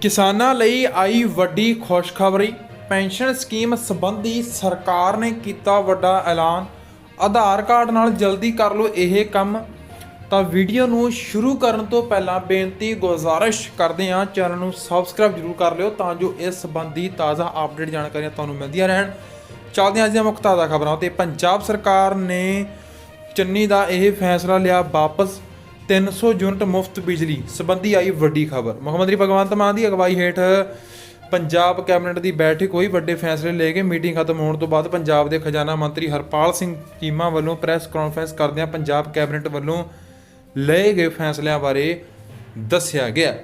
ਕਿਸਾਨਾਂ ਲਈ ਆਈ ਵੱਡੀ ਖੁਸ਼ਖਬਰੀ। ਪੈਨਸ਼ਨ ਸਕੀਮ ਸੰਬੰਧੀ ਸਰਕਾਰ ਨੇ ਕੀਤਾ ਵੱਡਾ ਐਲਾਨ। ਆਧਾਰ ਕਾਰਡ ਨਾਲ ਜਲਦੀ ਕਰ ਲਓ ਇਹ ਕੰਮ। ਤਾਂ ਵੀਡੀਓ ਨੂੰ ਸ਼ੁਰੂ ਕਰਨ ਤੋਂ ਪਹਿਲਾਂ ਬੇਨਤੀ, ਗੁਜ਼ਾਰਿਸ਼ ਕਰਦੇ ਹਾਂ। ਚੈਨਲ ਨੂੰ ਸਬਸਕ੍ਰਾਈਬ ਜ਼ਰੂਰ ਕਰ ਲਿਓ ਤਾਂ ਜੋ ਇਸ ਸੰਬੰਧੀ ਤਾਜ਼ਾ ਅਪਡੇਟ ਜਾਣਕਾਰੀਆਂ ਤੁਹਾਨੂੰ ਮਿਲਦੀਆਂ ਰਹਿਣ। ਚੱਲਦੇ ਹਾਂ ਅੱਜ ਦੀਆਂ ਮੁੱਖ ਤਾਜ਼ਾ ਖਬਰਾਂ ਤੇ ਪੰਜਾਬ ਸਰਕਾਰ ਨੇ ਚੰਨੀ ਦਾ ਇਹ ਫੈਸਲਾ ਲਿਆ ਵਾਪਸ। 300 ਯੂਨਿਟ ਮੁਫਤ ਬਿਜਲੀ ਸੰਬੰਧੀ ਆਈ ਵੱਡੀ ਖਬਰ। ਮੁੱਖ ਮੰਤਰੀ ਭਗਵੰਤ ਮਾਨ ਦੀ ਅਗਵਾਈ ਹੇਠ ਪੰਜਾਬ ਕੈਬਨਿਟ ਦੀ ਬੈਠਕ ਹੋਈ। ਵੱਡੇ ਫੈਸਲੇ ਲੈ ਕੇ ਮੀਟਿੰਗ ਖਤਮ ਹੋਣ ਤੋਂ ਬਾਅਦ ਪੰਜਾਬ ਦੇ ਖਜ਼ਾਨਾ ਮੰਤਰੀ ਹਰਪਾਲ ਸਿੰਘ ਚੀਮਾ ਵੱਲੋਂ ਪ੍ਰੈਸ ਕਾਨਫਰੰਸ ਕਰਦਿਆਂ ਪੰਜਾਬ ਕੈਬਨਿਟ ਵੱਲੋਂ ਲਏ ਗਏ ਫੈਸਲਿਆਂ ਬਾਰੇ ਦੱਸਿਆ ਗਿਆ।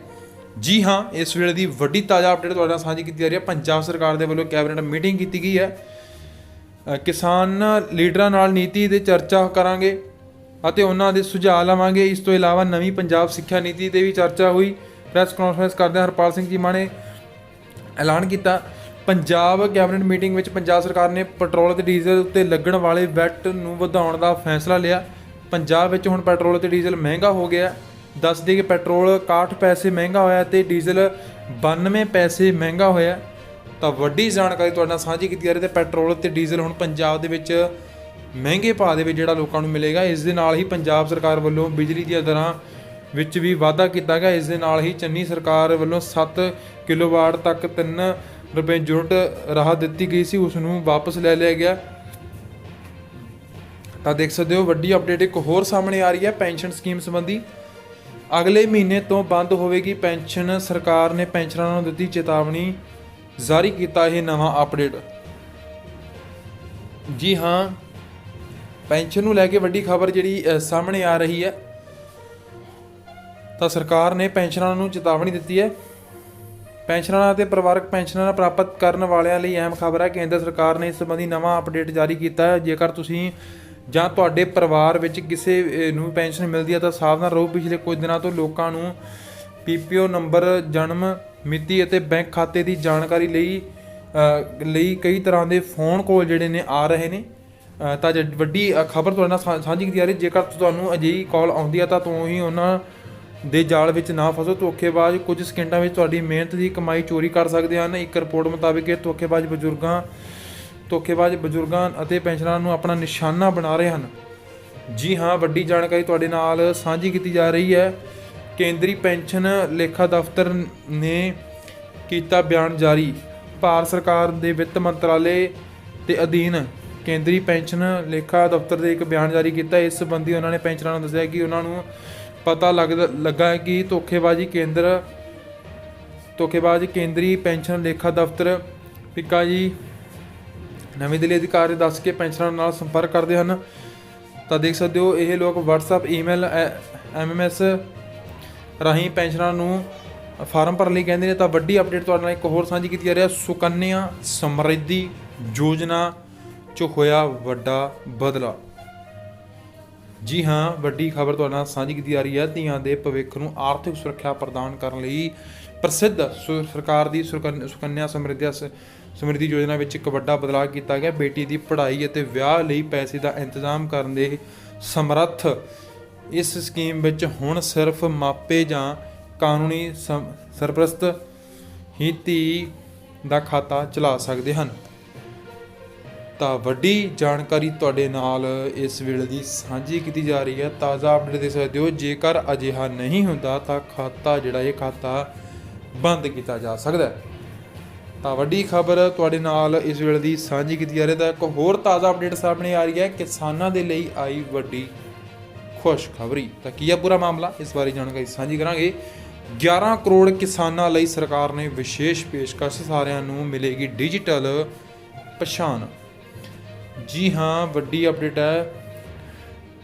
ਜੀ ਹਾਂ, ਇਸ ਵੇਲੇ ਦੀ ਵੱਡੀ ਤਾਜ਼ਾ ਅਪਡੇਟ ਤੁਹਾਡੇ ਨਾਲ ਸਾਂਝੀ ਕੀਤੀ ਜਾ ਰਹੀ ਹੈ। ਪੰਜਾਬ ਸਰਕਾਰ ਦੇ ਵੱਲੋਂ ਕੈਬਨਿਟ ਮੀਟਿੰਗ ਕੀਤੀ ਗਈ ਹੈ। ਕਿਸਾਨ ਲੀਡਰਾਂ ਨਾਲ ਨੀਤੀ 'ਤੇ ਚਰਚਾ ਕਰਾਂਗੇ। ਅਤੇ ਉਹਨਾਂ ਦੇ ਸੁਝਾਅ ਲਵਾਂਗੇ। ਇਸ ਤੋਂ ਇਲਾਵਾ ਨਵੀਂ ਪੰਜਾਬ ਸਿੱਖਿਆ ਨੀਤੀ ਤੇ ਵੀ ਚਰਚਾ ਹੋਈ। ਪ੍ਰੈਸ ਕਾਨਫਰੰਸ ਕਰਦਿਆਂ ਹਰਪਾਲ ਸਿੰਘ ਚੀਮਾ ਨੇ ਐਲਾਨ ਕੀਤਾ। ਪੰਜਾਬ ਕੈਬਨਿਟ ਮੀਟਿੰਗ ਵਿੱਚ ਪੰਜਾਬ ਸਰਕਾਰ ਨੇ ਪੈਟਰੋਲ ਤੇ ਡੀਜ਼ਲ ਉੱਤੇ ਲੱਗਣ ਵਾਲੇ ਵੈਟ ਨੂੰ ਵਧਾਉਣ ਦਾ ਫੈਸਲਾ ਲਿਆ। ਪੰਜਾਬ ਵਿੱਚ ਹੁਣ ਪੈਟਰੋਲ ਤੇ ਡੀਜ਼ਲ ਮਹਿੰਗਾ ਹੋ ਗਿਆ। ਹੈ। ਦੱਸ ਦਈਏ ਕਿ ਪੈਟਰੋਲ 61 ਪੈਸੇ ਮਹਿੰਗਾ ਹੋਇਆ ਤੇ ਡੀਜ਼ਲ 92 ਪੈਸੇ ਮਹਿੰਗਾ ਹੋਇਆ। ਤਾਂ ਵੱਡੀ ਜਾਣਕਾਰੀ ਤੁਹਾਡੇ ਨਾਲ ਸਾਂਝੀ ਕੀਤੀ ਜਾ ਰਹੀ ਤੇ ਪੈਟਰੋਲ ਤੇ ਡੀਜ਼ਲ ਹੁਣ ਪੰਜਾਬ ਦੇ ਵਿੱਚ ਮਹਿੰਗੇ ਭਾਅ ਦੇ ਵਿੱਚ ਜਿਹੜਾ ਲੋਕਾਂ ਨੂੰ ਮਿਲੇਗਾ, ਇਸ ਦੇ ਨਾਲ ਹੀ ਪੰਜਾਬ ਸਰਕਾਰ ਵੱਲੋਂ ਬਿਜਲੀ ਦੀਆਂ ਦਰਾਂ ਵਿੱਚ ਵੀ ਵਾਧਾ ਕੀਤਾ ਗਿਆ। ਇਸ ਦੇ ਨਾਲ ਹੀ ਚੰਨੀ ਸਰਕਾਰ ਵੱਲੋਂ 7 ਕਿਲੋਵਾਟ ਤੱਕ 3 ਰੁਪਏ ਯੂਨਿਟ ਰਾਹਤ ਦਿੱਤੀ ਗਈ ਸੀ, ਉਸ ਨੂੰ ਵਾਪਸ ਲੈ ਲਿਆ ਗਿਆ। ਤਾਂ ਦੇਖ ਸਕਦੇ ਹੋ, ਵੱਡੀ ਅਪਡੇਟ ਇੱਕ ਹੋਰ ਸਾਹਮਣੇ ਆ ਰਹੀ ਹੈ, ਪੈਨਸ਼ਨ ਸਕੀਮ ਸੰਬੰਧੀ। ਅਗਲੇ ਮਹੀਨੇ ਤੋਂ ਬੰਦ ਹੋਵੇਗੀ ਪੈਨਸ਼ਨ, ਸਰਕਾਰ ਨੇ ਪੈਨਸ਼ਨਰਾਂ ਨੂੰ ਦਿੱਤੀ ਚੇਤਾਵਨੀ ਜਾਰੀ ਕੀਤਾ ਇਹ ਨਵਾਂ ਅਪਡੇਟ ਜੀ ਹਾਂ ਪੈਨਸ਼ਨ ਨੂੰ ਲੈ ਕੇ ਵੱਡੀ ਖਬਰ ਜਿਹੜੀ ਸਾਹਮਣੇ ਆ ਰਹੀ ਹੈ। ਤਾਂ ਸਰਕਾਰ ਨੇ ਪੈਨਸ਼ਨਰਾਂ ਨੂੰ ਚੇਤਾਵਨੀ ਦਿੱਤੀ ਹੈ। ਪੈਨਸ਼ਨਰਾਂ ਅਤੇ ਪਰਿਵਾਰਕ ਪੈਨਸ਼ਨਾਂ ਪ੍ਰਾਪਤ ਕਰਨ ਵਾਲਿਆਂ ਲਈ ਅਹਿਮ ਖਬਰ ਹੈ। ਕੇਂਦਰ ਸਰਕਾਰ ਨੇ ਇਸ ਸੰਬੰਧੀ ਨਵਾਂ ਅਪਡੇਟ ਜਾਰੀ ਕੀਤਾ ਹੈ। ਜੇਕਰ ਤੁਸੀਂ ਜਾਂ ਤੁਹਾਡੇ ਪਰਿਵਾਰ ਵਿੱਚ ਕਿਸੇ ਨੂੰ ਪੈਨਸ਼ਨ ਮਿਲਦੀ ਹੈ, ਤਾਂ ਸਾਵਧਾਨ ਰਹੋ। ਪਿਛਲੇ ਕੁਝ ਦਿਨਾਂ ਤੋਂ ਲੋਕਾਂ ਨੂੰ ਪੀਪੀਓ ਨੰਬਰ, ਜਨਮ ਮਿਤੀ ਅਤੇ ਬੈਂਕ ਖਾਤੇ ਦੀ ਜਾਣਕਾਰੀ ਲਈ ਲਈ ਕਈ ਤਰ੍ਹਾਂ ਦੇ ਫੋਨ ਕਾਲ ਜਿਹੜੇ ਨੇ ਆ ਰਹੇ ਨੇ। ਤਾਂ ਜੇ ਵੱਡੀ ਖਬਰ ਤੁਹਾਡੇ ਨਾਲ ਸਾਂ- ਸਾਂਝੀ ਕੀਤੀ ਜਾ ਰਹੀ ਹੈ। ਜੇਕਰ ਤੁਹਾਨੂੰ ਅਜਿਹੀ ਕਾਲ ਆਉਂਦੀ ਹੈ ਤਾਂ ਤੂੰ ਹੀ ਉਹਨਾਂ ਦੇ ਜਾਲ ਵਿੱਚ ਨਾ ਫਸੋ। ਧੋਖੇਬਾਜ਼ ਕੁਝ ਸਕਿੰਟਾਂ ਵਿੱਚ ਤੁਹਾਡੀ ਮਿਹਨਤ ਦੀ ਕਮਾਈ ਚੋਰੀ ਕਰ ਸਕਦੇ ਹਨ। ਇੱਕ ਰਿਪੋਰਟ ਮੁਤਾਬਕ ਇਹ ਧੋਖੇਬਾਜ਼ ਬਜ਼ੁਰਗਾਂ ਧੋਖੇਬਾਜ਼ ਬਜ਼ੁਰਗਾਂ ਅਤੇ ਪੈਨਸ਼ਨਰਾਂ ਨੂੰ ਆਪਣਾ ਨਿਸ਼ਾਨਾ ਬਣਾ ਰਹੇ ਹਨ। ਜੀ ਹਾਂ, ਵੱਡੀ ਜਾਣਕਾਰੀ ਤੁਹਾਡੇ ਨਾਲ ਸਾਂਝੀ ਕੀਤੀ ਜਾ ਰਹੀ ਹੈ। ਕੇਂਦਰੀ ਪੈਨਸ਼ਨ ਲੇਖਾ ਦਫ਼ਤਰ ਨੇ ਕੀਤਾ ਬਿਆਨ ਜਾਰੀ। ਭਾਰਤ ਸਰਕਾਰ ਦੇ ਵਿੱਤ ਮੰਤਰਾਲੇ ਦੇ ਅਧੀਨ ਕੇਂਦਰੀ ਪੈਨਸ਼ਨ ਲੇਖਾ ਦਫ਼ਤਰ ਦੇ ਇੱਕ ਬਿਆਨ ਜਾਰੀ ਕੀਤਾ। ਇਸ ਸੰਬੰਧੀ ਉਹਨਾਂ ਨੇ ਪੈਨਸ਼ਨਰਾਂ ਨੂੰ ਦੱਸਿਆ ਕਿ ਉਹਨਾਂ ਨੂੰ ਪਤਾ ਲੱਗਦਾ ਲੱਗਾ ਹੈ ਕਿ ਧੋਖੇਬਾਜ਼ੀ ਕੇਂਦਰ, ਧੋਖੇਬਾਜ਼ ਕੇਂਦਰੀ ਪੈਨਸ਼ਨ ਲੇਖਾ ਦਫ਼ਤਰ ਪਿੱਕਾ ਜੀ ਨਵੀਂ ਦਿੱਲੀ ਅਧਿਕਾਰੀ ਦੱਸ ਕੇ ਪੈਨਸ਼ਨਰਾਂ ਨਾਲ ਸੰਪਰਕ ਕਰਦੇ ਹਨ। ਤਾਂ ਦੇਖ ਸਕਦੇ ਹੋ, ਇਹ ਲੋਕ WhatsApp ਈਮੇਲ ਐਮਐਮਐਸ ਰਾਹੀਂ ਪੈਨਸ਼ਨਰਾਂ ਨੂੰ ਫਾਰਮ ਭਰਨ ਲਈ ਕਹਿੰਦੇ ਨੇ। ਤਾਂ ਵੱਡੀ ਅਪਡੇਟ ਤੁਹਾਡੇ ਨਾਲ ਇੱਕ ਹੋਰ ਸਾਂਝੀ ਕੀਤੀ ਜਾ ਰਹੀ ਹੈ। ਸੁਕੰਨਿਆ ਸਮਰਿੱਧੀ ਯੋਜਨਾ 'ਚ ਹੋਇਆ ਵੱਡਾ ਬਦਲਾ। ਜੀ ਹਾਂ, ਵੱਡੀ ਖਬਰ ਤੁਹਾਡੇ ਨਾਲ ਸਾਂਝੀ ਕੀਤੀ ਜਾ ਰਹੀ ਹੈ। ਧੀਆਂ ਦੇ ਭਵਿੱਖ ਨੂੰ ਆਰਥਿਕ ਸੁਰੱਖਿਆ ਪ੍ਰਦਾਨ ਕਰਨ ਲਈ ਪ੍ਰਸਿੱਧ ਸੁ- ਸਰਕਾਰ ਦੀ ਸੁਕੰਨ- ਸੁਕੰਨਿਆ ਸਮਰਿੱਧਿਆ ਸਮਰਿੱਧੀ ਯੋਜਨਾ ਵਿੱਚ ਇੱਕ ਵੱਡਾ ਬਦਲਾਅ ਕੀਤਾ ਗਿਆ। ਬੇਟੀ ਦੀ ਪੜ੍ਹਾਈ ਅਤੇ ਵਿਆਹ ਲਈ ਪੈਸੇ ਦਾ ਇੰਤਜ਼ਾਮ ਕਰਨ ਦੇ ਸਮਰੱਥ। ਇਸ ਸਕੀਮ ਵਿੱਚ ਹੁਣ ਸਿਰਫ ਮਾਪੇ ਜਾਂ ਕਾਨੂੰਨੀ ਸਮ- ਸਰਪ੍ਰਸਤ ਹੀ ਧੀ ਦਾ ਖਾਤਾ ਚਲਾ ਸਕਦੇ ਹਨ। ਤਾਂ ਵੱਡੀ ਜਾਣਕਾਰੀ ਤੁਹਾਡੇ ਨਾਲ ਇਸ ਵੇਲੇ ਦੀ ਸਾਂਝੀ ਕੀਤੀ ਜਾ ਰਹੀ ਹੈ। ਤਾਜ਼ਾ ਅਪਡੇਟ ਦੇ ਸਕਦੇ ਹੋ, ਜੇਕਰ ਅਜਿਹਾ ਨਹੀਂ ਹੁੰਦਾ ਤਾਂ ਖਾਤਾ ਜਿਹੜਾ ਇਹ ਖਾਤਾ ਬੰਦ ਕੀਤਾ ਜਾ ਸਕਦਾ ਹੈ। ਤਾਂ ਵੱਡੀ ਖਬਰ ਤੁਹਾਡੇ ਨਾਲ ਇਸ ਵੇਲੇ ਦੀ ਸਾਂਝੀ ਕੀਤੀ ਜਾ ਰਹੀ ਹੈ। ਤਾਂ ਇੱਕ ਹੋਰ ਤਾਜ਼ਾ ਅਪਡੇਟ ਸਾਹਮਣੇ ਆ ਰਹੀ ਹੈ। ਕਿਸਾਨਾਂ ਦੇ ਲਈ ਆਈ ਵੱਡੀ ਖੁਸ਼ਖਬਰੀ। ਤਾਂ ਕੀ ਹੈ ਪੂਰਾ ਮਾਮਲਾ? ਇਸ ਬਾਰੇ ਜਾਣਕਾਰੀ ਸਾਂਝੀ ਕਰਾਂਗੇ। 11 ਕਰੋੜ ਕਿਸਾਨਾਂ ਲਈ ਸਰਕਾਰ ਨੇ ਵਿਸ਼ੇਸ਼ ਪੇਸ਼ਕਸ਼ ਸਾਰਿਆਂ ਨੂੰ ਮਿਲੇਗੀ ਡਿਜੀਟਲ ਪਛਾਣ। ਜੀ ਹਾਂ, ਵੱਡੀ ਅਪਡੇਟ ਹੈ।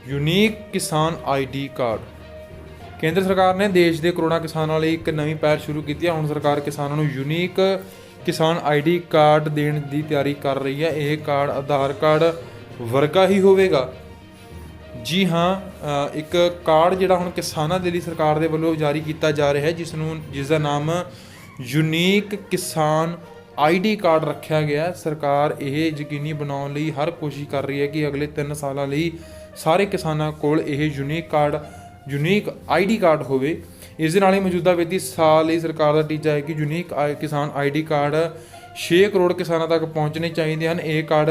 ਯੂਨੀਕ ਕਿਸਾਨ ਆਈਡੀ ਕਾਰਡ ਕੇਂਦਰ ਸਰਕਾਰ ਨੇ ਦੇਸ਼ ਦੇ ਕਰੋੜਾਂ ਕਿਸਾਨਾਂ ਲਈ ਇੱਕ ਨਵੀਂ ਪਹਿਲ ਸ਼ੁਰੂ ਕੀਤੀ ਹੈ। ਹੁਣ ਸਰਕਾਰ ਕਿਸਾਨਾਂ ਨੂੰ ਯੂਨੀਕ ਕਿਸਾਨ ਆਈਡੀ ਕਾਰਡ ਦੇਣ ਦੀ ਤਿਆਰੀ ਕਰ ਰਹੀ ਹੈ। ਇਹ ਕਾਰਡ ਆਧਾਰ ਕਾਰਡ ਵਰਗਾ ਹੀ ਹੋਵੇਗਾ। ਜੀ ਹਾਂ ਇੱਕ ਕਾਰਡ ਜਿਹੜਾ ਹੁਣ ਕਿਸਾਨਾਂ ਦੇ ਲਈ ਸਰਕਾਰ ਦੇ ਵੱਲੋਂ ਜਾਰੀ ਕੀਤਾ ਜਾ ਰਿਹਾ ਹੈ, ਜਿਸ ਨੂੰ ਜਿਸ ਦਾ ਨਾਮ ਯੂਨੀਕ ਕਿਸਾਨ ਆਈਡੀ ਕਾਰਡ ਰੱਖਿਆ ਗਿਆ ਸਰਕਾਰ ਇਹ ਯਕੀਨੀ ਬਣਾਉਣ ਲਈ ਹਰ ਕੋਸ਼ਿਸ਼ ਕਰ ਰਹੀ ਹੈ ਕਿ ਅਗਲੇ 3 ਸਾਲਾਂ ਲਈ ਸਾਰੇ ਕਿਸਾਨਾਂ ਕੋਲ ਇਹ unique card unique ID card ਹੋਵੇ। ਇਸ ਦੇ ਨਾਲ ਹੀ ਮੌਜੂਦਾ ਵਿੱਤੀ ਸਾਲ ਲਈ ਸਰਕਾਰ ਦਾ ਟੀਚਾ ਹੈ ਕਿ ਯੂਨੀਕ ਆਈ- ਕਿਸਾਨ ਆਈਡੀ ਕਾਰਡ 6 ਕਰੋੜ ਕਿਸਾਨਾਂ ਤੱਕ ਪਹੁੰਚਣੇ ਚਾਹੀਦੇ ਹਨ। ਇਹ ਕਾਰਡ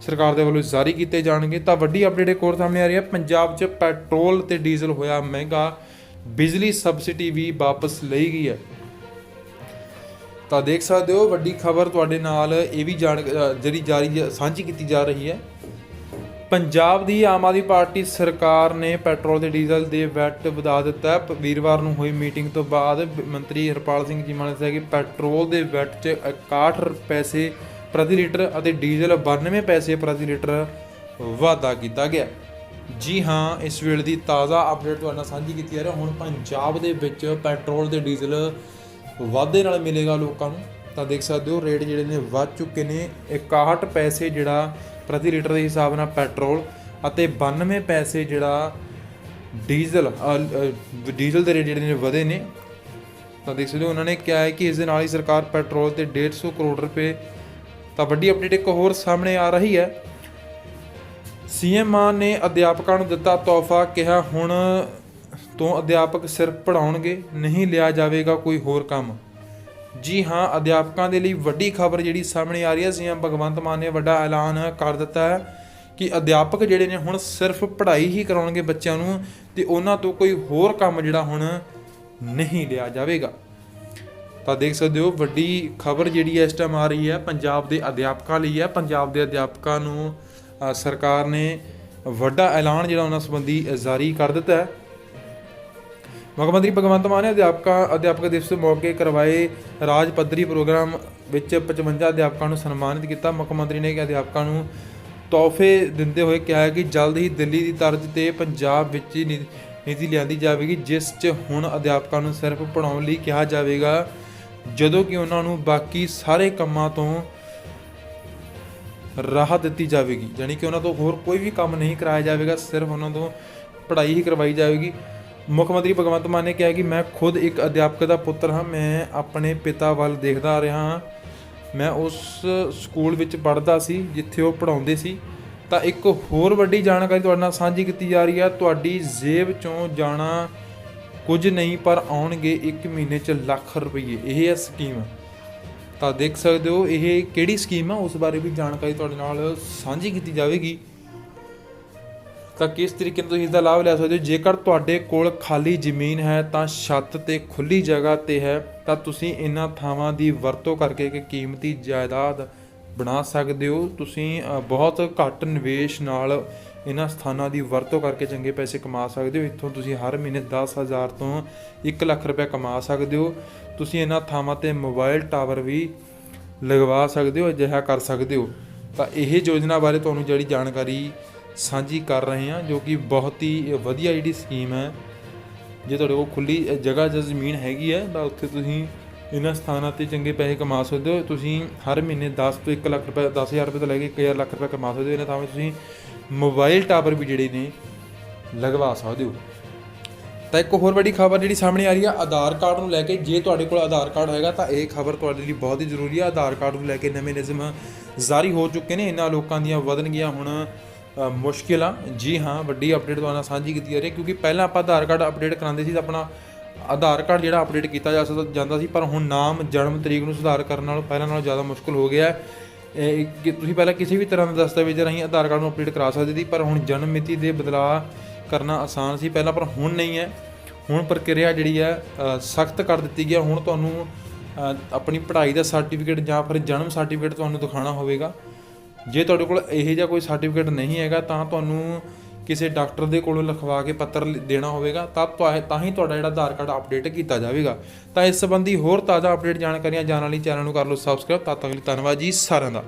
ਸਰਕਾਰ ਦੇ ਵੱਲੋਂ ਜਾਰੀ ਕੀਤੇ ਜਾਣਗੇ। ਤਾਂ ਵੱਡੀ ਅਪਡੇਟ ਇੱਕ ਹੋਰ ਸਾਹਮਣੇ ਆ ਰਹੀ ਹੈ। ਪੰਜਾਬ 'ਚ ਪੈਟਰੋਲ ਤੇ ਡੀਜ਼ਲ ਹੋਇਆ ਮਹਿੰਗਾ। ਬਿਜਲੀ ਸਬਸਿਡੀ ਵੀ ਵਾਪਸ ਲਈ ਗਈ ਹੈ। ਤਾਂ ਦੇਖ ਸਕਦੇ ਹੋ, ਵੱਡੀ ਖਬਰ ਤੁਹਾਡੇ ਨਾਲ ਇਹ ਵੀ ਜਾਣ ਜਿਹੜੀ ਜਾਰੀ ਸਾਂਝੀ ਕੀਤੀ ਜਾ ਰਹੀ ਹੈ। ਪੰਜਾਬ ਦੀ ਆਮ ਆਦਮੀ ਪਾਰਟੀ ਸਰਕਾਰ ਨੇ ਪੈਟਰੋਲ ਤੇ ਡੀਜ਼ਲ ਦੇ ਵੈਟ ਵਧਾ ਦਿੱਤਾ ਹੈ। ਵੀਰਵਾਰ ਨੂੰ ਹੋਈ ਮੀਟਿੰਗ ਤੋਂ ਬਾਅਦ ਮੰਤਰੀ ਹਰਪਾਲ ਸਿੰਘ ਚੀਮਾ ਨੇ ਦੱਸਿਆ ਕਿ ਪੈਟਰੋਲ ਦੇ ਵੈਟ 'ਚ 61 ਪੈਸੇ ਪ੍ਰਤੀ ਲੀਟਰ ਅਤੇ ਡੀਜ਼ਲ 92 ਪੈਸੇ ਪ੍ਰਤੀ ਲੀਟਰ ਵਾਧਾ ਕੀਤਾ ਗਿਆ। ਜੀ ਹਾਂ, ਇਸ ਵੇਲੇ ਦੀ ਤਾਜ਼ਾ ਅਪਡੇਟ ਤੁਹਾਡੇ ਨਾਲ ਸਾਂਝੀ ਕੀਤੀ ਜਾ ਰਹੀ ਹੁਣ ਪੰਜਾਬ ਦੇ ਵਿੱਚ ਪੈਟਰੋਲ ਤੇ ਡੀਜ਼ਲ ਵਾਧੇ ਨਾਲ ਮਿਲੇਗਾ ਲੋਕਾਂ ਨੂੰ। ਤਾਂ ਦੇਖ ਸਕਦੇ ਹੋ, ਰੇਟ ਜਿਹੜੇ ਨੇ ਵੱਧ ਚੁੱਕੇ ਨੇ। 61 ਪੈਸੇ ਜਿਹੜਾ ਪ੍ਰਤੀ ਲੀਟਰ ਦੇ ਹਿਸਾਬ ਨਾਲ ਪੈਟਰੋਲ ਅਤੇ 92 ਪੈਸੇ ਜਿਹੜਾ ਡੀਜ਼ਲ ਡੀਜ਼ਲ ਦੇ ਰੇਟ ਜਿਹੜੇ ਨੇ ਵਧੇ ਨੇ। ਤਾਂ ਦੇਖ ਸਕਦੇ ਹੋ, ਉਹਨਾਂ ਨੇ ਕਿਹਾ ਹੈ ਕਿ ਇਸ ਦੇ ਨਾਲ ਹੀ ਸਰਕਾਰ ਪੈਟਰੋਲ ਤੇ 150 ਕਰੋੜ ਰੁਪਏ ਤਾਂ ਵੱਡੀ ਅਪਡੇਟ ਇੱਕ ਹੋਰ ਸਾਹਮਣੇ ਆ ਰਹੀ ਹੈ। ਸੀਐਮ ਮਾਨ ਨੇ ਅਧਿਆਪਕਾਂ ਨੂੰ ਦਿੱਤਾ ਤੋਹਫਾ, ਕਿਹਾ ਹੁਣ ਤੋਂ ਅਧਿਆਪਕ ਸਿਰਫ ਪੜਾਉਣਗੇ ਨਹੀਂ ਲਿਆ ਜਾਵੇਗਾ ਕੋਈ ਹੋਰ ਕੰਮ। ਜੀ ਹਾਂ, ਅਧਿਆਪਕਾਂ ਦੇ ਲਈ ਵੱਡੀ ਖਬਰ ਜਿਹੜੀ ਸਾਹਮਣੇ ਆ ਰਹੀ ਹੈ, ਸੀਐਮ ਭਗਵੰਤ ਮਾਨ ਨੇ ਵੱਡਾ ਐਲਾਨ ਕਰ ਦਿੱਤਾ ਹੈ ਕਿ ਅਧਿਆਪਕ ਜਿਹੜੇ ਨੇ ਹੁਣ ਸਿਰਫ ਪੜ੍ਹਾਈ ਹੀ ਕਰਾਉਣਗੇ ਬੱਚਿਆਂ ਨੂੰ ਤੇ ਉਹਨਾਂ ਤੋਂ ਕੋਈ ਹੋਰ ਕੰਮ ਜਿਹੜਾ ਹੁਣ ਨਹੀਂ ਲਿਆ ਜਾਵੇਗਾ। ਤਾਂ ਦੇਖ ਸਕਦੇ ਹੋ, ਵੱਡੀ ਖਬਰ ਜਿਹੜੀ ਇਸ ਟਾਈਮ ਆ ਰਹੀ ਹੈ, ਪੰਜਾਬ ਦੇ ਅਧਿਆਪਕਾਂ ਲਈ ਹੈ। ਪੰਜਾਬ ਦੇ ਅਧਿਆਪਕਾਂ ਨੂੰ ਸਰਕਾਰ ਨੇ ਵੱਡਾ ਐਲਾਨ ਜਿਹੜਾ ਉਹਨਾਂ ਸੰਬੰਧੀ ਜਾਰੀ ਕਰ ਦਿੱਤਾ ਹੈ। ਮੁੱਖ ਮੰਤਰੀ ਭਗਵੰਤ ਮਾਨ ਨੇ ਅਧਿਆਪਕਾਂ, ਅਧਿਆਪਕ ਦਿਵਸ ਮੌਕੇ ਕਰਵਾਏ ਰਾਜ ਪੱਧਰੀ ਪ੍ਰੋਗਰਾਮ ਵਿੱਚ 55 ਅਧਿਆਪਕਾਂ ਨੂੰ ਸਨਮਾਨਿਤ ਕੀਤਾ। ਮੁੱਖ ਮੰਤਰੀ ਨੇ ਕਿ ਅਧਿਆਪਕਾਂ ਨੂੰ ਤੋਹਫੇ ਦਿੰਦੇ ਹੋਏ ਕਿਹਾ ਕਿ ਜਲਦ ਹੀ ਦਿੱਲੀ ਦੀ ਤਰਜ਼ ਤੇ ਪੰਜਾਬ ਵਿੱਚ ਨੀ- ਨੀਤੀ ਲਿਆਂਦੀ ਜਾਵੇਗੀ, ਜਿਸ 'ਚ ਹੁਣ ਅਧਿਆਪਕਾਂ ਨੂੰ ਸਿਰਫ ਪੜ੍ਹਾਉਣ ਲਈ ਕਿਹਾ ਜਾਵੇਗਾ, ਜਦੋਂ ਕਿ ਉਹਨਾਂ ਨੂੰ ਬਾਕੀ ਸਾਰੇ ਕੰਮਾਂ ਤੋਂ ਰਾਹਤ ਦਿੱਤੀ ਜਾਵੇਗੀ। ਯਾਨੀ ਕਿ ਉਹਨਾਂ ਤੋਂ ਹੋਰ ਕੋਈ ਵੀ ਕੰਮ ਨਹੀਂ ਕਰਾਇਆ ਜਾਵੇਗਾ, ਸਿਰਫ ਉਹਨਾਂ ਤੋਂ ਪੜ੍ਹਾਈ ਹੀ ਕਰਵਾਈ ਜਾਵੇਗੀ। ਮੁੱਖ ਮੰਤਰੀ ਭਗਵੰਤ ਮਾਨ ਨੇ ਕਿਹਾ ਕਿ ਮੈਂ ਖੁਦ ਇੱਕ ਅਧਿਆਪਕ ਦਾ ਪੁੱਤਰ ਹਾਂ, ਮੈਂ ਆਪਣੇ ਪਿਤਾ ਵੱਲ ਦੇਖਦਾ ਆ ਰਿਹਾ ਹਾਂ। ਮੈਂ ਉਸ ਸਕੂਲ ਵਿੱਚ ਪੜ੍ਹਦਾ ਸੀ, ਜਿੱਥੇ ਉਹ ਪੜ੍ਹਾਉਂਦੇ ਸੀ। ਤਾਂ ਇੱਕ ਹੋਰ ਵੱਡੀ ਜਾਣਕਾਰੀ ਤੁਹਾਡੇ ਨਾਲ ਸਾਂਝੀ ਕੀਤੀ ਜਾ ਰਹੀ ਹੈ ਤੁਹਾਡੀ ਜੇਬ ਚੋਂ ਜਾਣਾ ਕੁਝ ਨਹੀਂ, ਪਰ ਆਉਣਗੇ 1 ਮਹੀਨੇ 'ਚ ਲੱਖ ਰੁਪਏ ਇਹ ਹੈ ਸਕੀਮ। ਤਾਂ ਦੇਖ ਸਕਦੇ ਹੋ, ਇਹ ਕਿਹੜੀ ਸਕੀਮ ਆ? ਉਸ ਬਾਰੇ ਵੀ ਜਾਣਕਾਰੀ ਤੁਹਾਡੇ ਨਾਲ ਸਾਂਝੀ ਕੀਤੀ ਜਾਵੇਗੀ। ਤਾਂ ਕਿਸ ਤਰੀਕੇ ਨਾਲ ਤੁਸੀਂ ਇਸ ਦਾ ਲਾਭ ਲੈ ਸਕਦੇ ਹੋ? ਜੇਕਰ ਤੁਹਾਡੇ ਕੋਲ ਖਾਲੀ ਜ਼ਮੀਨ ਹੈ, ਤਾਂ ਛੱਤ ਤੇ ਖੁੱਲੀ ਜਗ੍ਹਾ ਤੇ ਹੈ, ਤਾਂ ਤੁਸੀਂ ਇਹਨਾਂ ਥਾਵਾਂ ਦੀ ਵਰਤੋਂ ਕਰਕੇ ਇੱਕ ਕੀਮਤੀ ਜਾਇਦਾਦ ਬਣਾ ਸਕਦੇ ਹੋ। ਤੁਸੀਂ ਬਹੁਤ ਘੱਟ ਨਿਵੇਸ਼ ਨਾਲ ਇਹਨਾਂ ਸਥਾਨਾਂ ਦੀ ਵਰਤੋਂ ਕਰਕੇ ਚੰਗੇ ਪੈਸੇ ਕਮਾ ਸਕਦੇ ਹੋ। ਇੱਥੋਂ ਤੁਸੀਂ ਹਰ ਮਹੀਨੇ 10000 ਤੋਂ 1 ਲੱਖ ਰੁਪਏ ਕਮਾ ਸਕਦੇ ਹੋ। ਤੁਸੀਂ ਇਹਨਾਂ ਥਾਵਾਂ ਤੇ ਮੋਬਾਈਲ ਟਾਵਰ ਵੀ ਲਗਵਾ ਸਕਦੇ ਹੋ, ਅਜਿਹਾ ਕਰ ਸਕਦੇ ਹੋ। ਤਾਂ ਇਹ ਯੋਜਨਾ ਬਾਰੇ ਤੁਹਾਨੂੰ ਜਿਹੜੀ ਜਾਣਕਾਰੀ ਸਾਂਝੀ ਕਰ ਰਹੇ ਹਾਂ, ਜੋ ਕਿ ਬਹੁਤ ਹੀ ਵਧੀਆ ਜਿਹੜੀ ਸਕੀਮ ਹੈ। ਜੇ ਤੁਹਾਡੇ ਕੋਲ ਖੁੱਲੀ ਜਗ੍ਹਾ ਜਾਂ ਜ਼ਮੀਨ ਹੈਗੀ ਹੈ, ਤਾਂ ਉੱਥੇ ਤੁਸੀਂ ਇਹਨਾਂ ਸਥਾਨਾਂ ਤੇ ਚੰਗੇ ਪੈਸੇ ਕਮਾ ਸਕਦੇ ਹੋ। ਤੁਸੀਂ ਹਰ ਮਹੀਨੇ 10 ਤੋਂ 1 ਲੱਖ ਰੁਪਏ 10000 ਰੁਪਏ ਤੋਂ ਲੈ ਕੇ 1000 ਲੱਖ ਰੁਪਏ ਕਮਾ ਸਕਦੇ ਹੋ। ਇਹਨਾਂ ਥਾਵਾਂ ਤੁਸੀਂ ਮੋਬਾਈਲ ਟਾਵਰ ਵੀ ਜਿਹੜੇ ਨੇ, ਲਗਵਾ ਸਕਦੇ ਹੋ। ਤਾਂ ਇੱਕ ਹੋਰ ਵੱਡੀ ਖਬਰ ਜਿਹੜੀ ਸਾਹਮਣੇ ਆ ਰਹੀ ਹੈ, ਆਧਾਰ ਕਾਰਡ ਨੂੰ ਲੈ ਕੇ। ਜੇ ਤੁਹਾਡੇ ਕੋਲ ਆਧਾਰ ਕਾਰਡ ਹੋਏਗਾ ਤਾਂ ਇਹ ਖਬਰ ਤੁਹਾਡੇ ਲਈ ਬਹੁਤ ਹੀ ਜ਼ਰੂਰੀ ਹੈ। ਆਧਾਰ ਕਾਰਡ ਨੂੰ ਲੈ ਕੇ ਨਵੇਂ ਨਿਯਮ ਜਾਰੀ ਹੋ ਚੁੱਕੇ ਨੇ। ਇਹਨਾਂ ਲੋਕਾਂ ਦੀਆਂ ਵਧਣਗੀਆਂ ਹੁਣ ਮੁਸ਼ਕਿਲ ਆ। ਜੀ ਹਾਂ, ਵੱਡੀ ਅਪਡੇਟ ਤੁਹਾਡੇ ਨਾਲ ਸਾਂਝੀ ਕੀਤੀ ਜਾ ਰਹੀ ਹੈ, ਕਿਉਂਕਿ ਪਹਿਲਾਂ ਆਪਾਂ ਆਧਾਰ ਕਾਰਡ ਅਪਡੇਟ ਕਰਾਉਂਦੇ ਸੀ, ਤਾਂ ਆਪਣਾ ਆਧਾਰ ਕਾਰਡ ਜਿਹੜਾ ਅਪਡੇਟ ਕੀਤਾ ਜਾ ਸਕਦਾ, ਜਾਂਦਾ ਸੀ, ਪਰ ਹੁਣ ਨਾਮ, ਜਨਮ ਤਰੀਕ ਨੂੰ ਸੁਧਾਰ ਕਰਨ ਨਾਲੋਂ ਪਹਿਲਾਂ ਨਾਲੋਂ ਜ਼ਿਆਦਾ ਮੁਸ਼ਕਲ ਹੋ ਗਿਆ ਹੈ। ਇਹ ਕਿ ਤੁਸੀਂ ਪਹਿਲਾਂ ਕਿਸੇ ਵੀ ਤਰ੍ਹਾਂ ਦਾ ਦਸਤਾਵੇਜ਼ ਰਾਹੀਂ ਆਧਾਰ ਕਾਰਡ ਨੂੰ ਅਪਡੇਟ ਕਰਾ ਸਕਦੇ ਸੀ, ਪਰ ਹੁਣ ਜਨਮ ਮਿਤੀ ਦੇ ਬਦਲਾਅ ਕਰਨਾ ਆਸਾਨ ਸੀ। ਪਹਿਲਾਂ ਪਰ ਹੁਣ ਨਹੀਂ ਹੈ। ਹੁਣ ਪ੍ਰਕਿਰਿਆ ਜਿਹੜੀ ਹੈ ਸਖਤ ਕਰ ਦਿੱਤੀ ਗਿਆ ਹੁਣ ਤੁਹਾਨੂੰ ਆਪਣੀ ਪੜ੍ਹਾਈ ਦਾ ਸਰਟੀਫਿਕੇਟ ਜਾਂ ਫਿਰ ਜਨਮ ਸਰਟੀਫਿਕੇਟ ਤੁਹਾਨੂੰ ਦਿਖਾਉਣਾ ਹੋਵੇਗਾ। ਜੇ ਤੁਹਾਡੇ ਕੋਲ ਇਹੋ ਜਿਹਾ ਕੋਈ ਸਰਟੀਫਿਕੇਟ ਨਹੀਂ ਹੈਗਾ, ਤਾਂ ਤੁਹਾਨੂੰ ਕਿਸੇ ਡਾਕਟਰ ਦੇ ਕੋਲੋਂ ਲਿਖਵਾ ਕੇ ਪੱਤਰ ਲ- ਦੇਣਾ ਹੋਵੇਗਾ, ਤਾਂ ਤੁਹਾ- ਤਾਂ ਹੀ ਤੁਹਾਡਾ ਜਿਹੜਾ ਆਧਾਰ ਕਾਰਡ ਅਪਡੇਟ ਕੀਤਾ ਜਾਵੇਗਾ। ਤਾਂ ਇਸ ਸੰਬੰਧੀ ਹੋਰ ਤਾਜ਼ਾ ਅਪਡੇਟ ਜਾਣਕਾਰੀਆਂ ਜਾਣਨ ਲਈ ਚੈਨਲ ਨੂੰ ਕਰ ਲਓ ਸਬਸਕ੍ਰਾਈਬ ਤਦ ਤੱਕ ਲਈ ਧੰਨਵਾਦ ਜੀ ਸਾਰਿਆਂ ਦਾ।